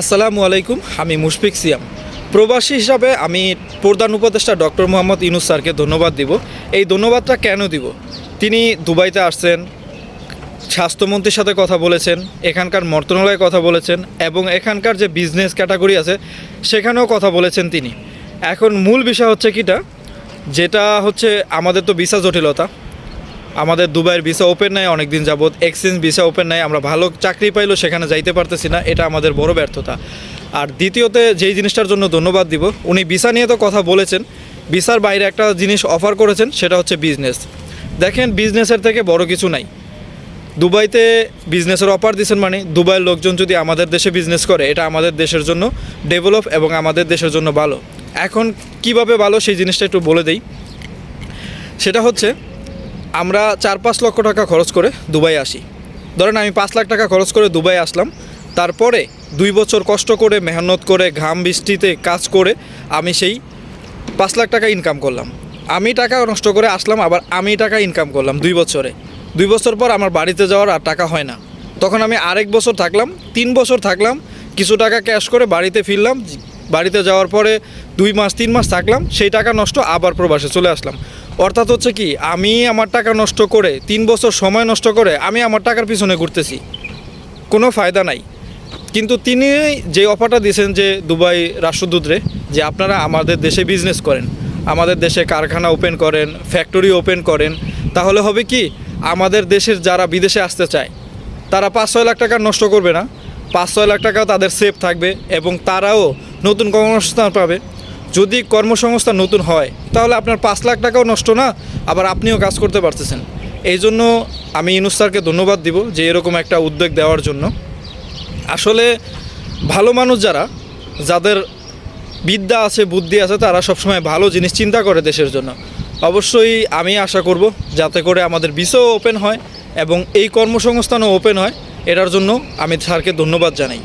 আসসালামু আলাইকুম, আমি মুশফিক সিয়াম। প্রবাসী হিসাবে আমি প্রধান উপদেষ্টা ডক্টর মোহাম্মদ ইনুস স্যারকে ধন্যবাদ দিব। এই ধন্যবাদটা কেন দিব? তিনি দুবাইতে আসছেন, স্বাস্থ্যমন্ত্রীর সাথে কথা বলেছেন, এখানকার মন্ত্রণালয়ে কথা বলেছেন এবং এখানকার যে বিজনেস ক্যাটাগরি আছে, সেখানেও কথা বলেছেন তিনি। এখন মূল বিষয় হচ্ছে কিটা? যেটা হচ্ছে আমাদের তো ভিসা জটিলতা। আমাদের দুবাইয়ের ভিসা ওপেন নাই, অনেকদিন যাবৎ এক্সচেঞ্জ ভিসা ওপেন নাই, আমরা ভালো চাকরি পাইলেও সেখানে যাইতে পারতেছি না, এটা আমাদের বড় ব্যর্থতা। আর দ্বিতীয়তে যেই জিনিসটার জন্য ধন্যবাদ দিব, উনি ভিসা নিয়ে তো কথা বলেছেন, ভিসার বাইরে একটা জিনিস অফার করেছেন, সেটা হচ্ছে বিজনেস দেখেন বিজনেসের থেকে বড় কিছু নাই। দুবাইতে বিজনেসের অফার দিচ্ছেন মানে দুবাইয়ের লোকজন যদি আমাদের দেশে বিজনেস করে, এটা আমাদের দেশের জন্য ডেভেলপ এবং আমাদের দেশের জন্য ভালো। এখন কীভাবে ভালো, সেই জিনিসটা একটু বলে দেই। সেটা হচ্ছে আমরা চার পাঁচ লক্ষ টাকা খরচ করে দুবাই আসি। ধরেন আমি পাঁচ লাখ টাকা খরচ করে দুবাই আসলাম। তারপরে দুই বছর কষ্ট করে, মেহনত করে, ঘাম বৃষ্টিতে কাজ করে আমি সেই পাঁচ লাখ টাকা ইনকাম করলাম। আমি টাকা নষ্ট করে আসলাম, আবার আমি টাকা ইনকাম করলাম দুই বছরে। দুই বছর পর আমার বাড়িতে যাওয়ার আর টাকা হয় না। তখন আমি আরেক বছর থাকলাম, তিন বছর থাকলাম, কিছু টাকা ক্যাশ করে বাড়িতে ফিরলাম বাড়িতে যাওয়ার পরে দুই মাস, তিন মাস থাকলাম, সেই টাকা নষ্ট আবার প্রবাসে চলে আসলাম। অর্থাৎ হচ্ছে কি, আমি আমার টাকা নষ্ট করে, তিন বছর সময় নষ্ট করে আমি আমার টাকার পিছনে ঘুরতেছি। কোনো ফায়দা নাই। কিন্তু তিনি যে অফারটা দিয়েছেন যে দুবাই রাষ্ট্রদূতরে যে আপনারা আমাদের দেশে বিজনেস করেন, আমাদের দেশে কারখানা ওপেন করেন ফ্যাক্টরি ওপেন করেন, তাহলে হবে কি, আমাদের দেশের যারা বিদেশে আসতে চায়, তারা পাঁচ, ছয় লাখ টাকা নষ্ট করবে না। পাঁচ ছয় লাখ টাকা তাদের সেফ থাকবে এবং তারাও নতুন কর্মসংস্থান পাবে। যদি কর্মসংস্থান নতুন হয়, তাহলে আপনার পাঁচ লাখ টাকাও নষ্ট না, আবার আপনিও কাজ করতে পারতেছেন। এই জন্য আমি ইনুস স্যারকে ধন্যবাদ দিব যে এরকম একটা উদ্যোগ দেওয়ার জন্য। আসলে ভালো মানুষ যারা, যাদের বিদ্যা আছে, বুদ্ধি আছে, তারা সবসময় ভালো জিনিস চিন্তা করে দেশের জন্য। অবশ্যই আমি আশা করব, যাতে করে আমাদের বিসও ওপেন হয় এবং এই কর্মসংস্থানও ওপেন হয়। এটার জন্য আমি স্যারকে ধন্যবাদ জানাই।